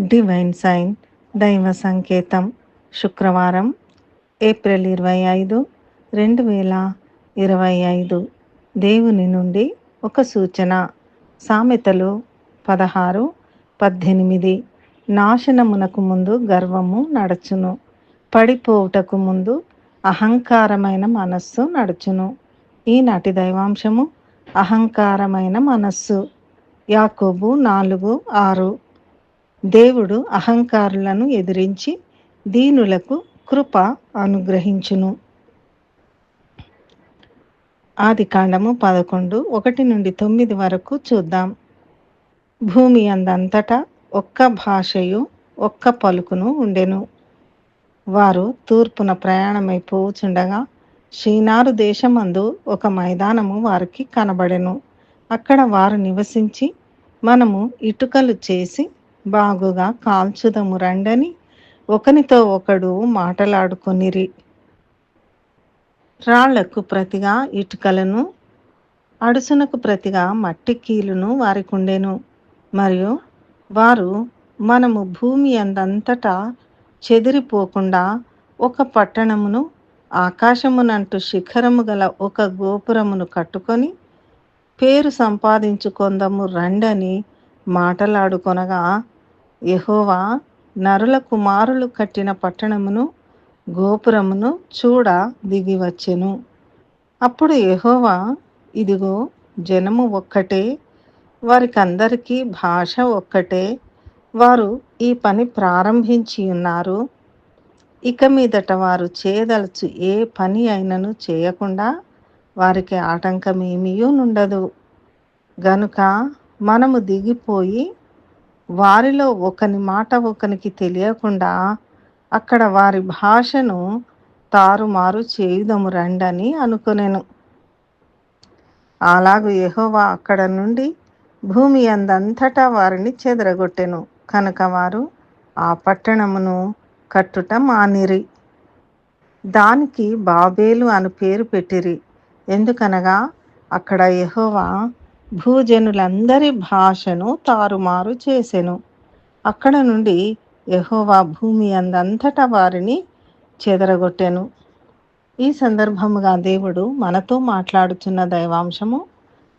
Divine sign దైవ సంకేతం శుక్రవారం ఏప్రిల్ ఇరవై ఐదు రెండు వేల ఇరవై ఐదు. దేవుని నుండి ఒక సూచన. సామెతలు పదహారు పద్దెనిమిది. నాశనమునకు ముందు గర్వము నడచును. పడిపోవుటకు ముందు అహంకారమైన మనస్సు నడుచును. ఈనాటి దైవాంశము అహంకారమైన మనస్సు. యాకోబు నాలుగు ఆరు. దేవుడు అహంకారులను ఎదిరించి దీనులకు కృప అనుగ్రహించును. ఆది కాండము పదకొండు ఒకటి నుండి తొమ్మిది వరకు చూద్దాం. భూమి అందంతటా ఒక్క భాషయు ఒక్క పలుకును ఉండెను. వారు తూర్పున ప్రయాణమైపోచుండగా షీనారు దేశమందు ఒక మైదానము వారికి కనబడెను. అక్కడ వారు నివసించి మనము ఇటుకలు చేసి బాగుగా కాల్చుదము రండని ఒకనితో ఒకడు మాటలాడుకొనిరి. రాళ్ళకు ప్రతిగా ఇటుకలను అడుసునకు ప్రతిగా మట్టి కీలును వారికుండెను. మరియు వారు మనము భూమి అందంతటా చెదిరిపోకుండా ఒక పట్టణమును ఆకాశమునంటూ శిఖరము గల ఒక గోపురమును కట్టుకొని పేరు సంపాదించుకొందము రండని మాటలాడుకొనగా యహోవా నరుల కుమారులు కట్టిన పట్టణమును గోపురమును చూడ దిగి వచ్చెను. అప్పుడు యహోవా ఇదిగో జనము ఒక్కటే వారికందరికీ భాష ఒక్కటే వారు ఈ పని ప్రారంభించి ఉన్నారు. ఇక మీదట వారు చేయదలచు ఏ పని అయినను చేయకుండా వారికి ఆటంకమేమీ ఉండదు గనుక మనము దిగిపోయి వారిలో ఒకని మాట ఒకనికి తెలియకుండా అక్కడ వారి భాషను తారుమారు చేయుదము రండని అనుకునేను. అలాగు యహోవా అక్కడ నుండి భూమి అందంతటా వారిని చెదరగొట్టెను. కనుక వారు ఆ పట్టణమును కట్టుట మానిరి. దానికి బాబేలు అను పేరు పెట్టిరి. ఎందుకనగా అక్కడ యహోవా భూజనులందరి భాషను తారుమారు చేసెను. అక్కడ నుండి యహోవా భూమి అందంతటా వారిని చెదరగొట్టెను. ఈ సందర్భముగా దేవుడు మనతో మాట్లాడుచున్న దైవాంశము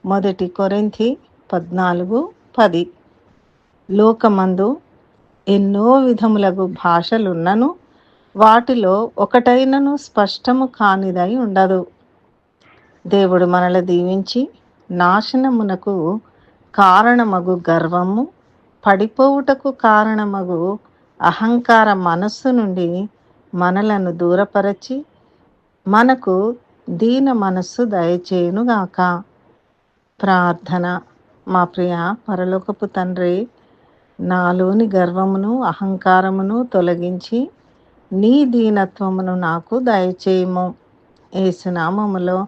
మొదటి కొరింథి పద్నాలుగు పది. లోకమందు ఎన్నో విధములగు భాషలున్నను వాటిలో ఒకటైనను స్పష్టము కానిదై ఉండదు. దేవుడు మనల దీవించి నాశనమునకు కారణమగు గర్వము పడిపోవుటకు కారణమగు అహంకార మనస్సు నుండి మనలను దూరపరచి మనకు దీన మనస్సు దయచేయునుగాక. ప్రార్థన. మా ప్రియ పరలోకపు తండ్రి నాలోని గర్వమును అహంకారమును తొలగించి నీ దీనత్వమును నాకు దయచేయము. ఏసునామములో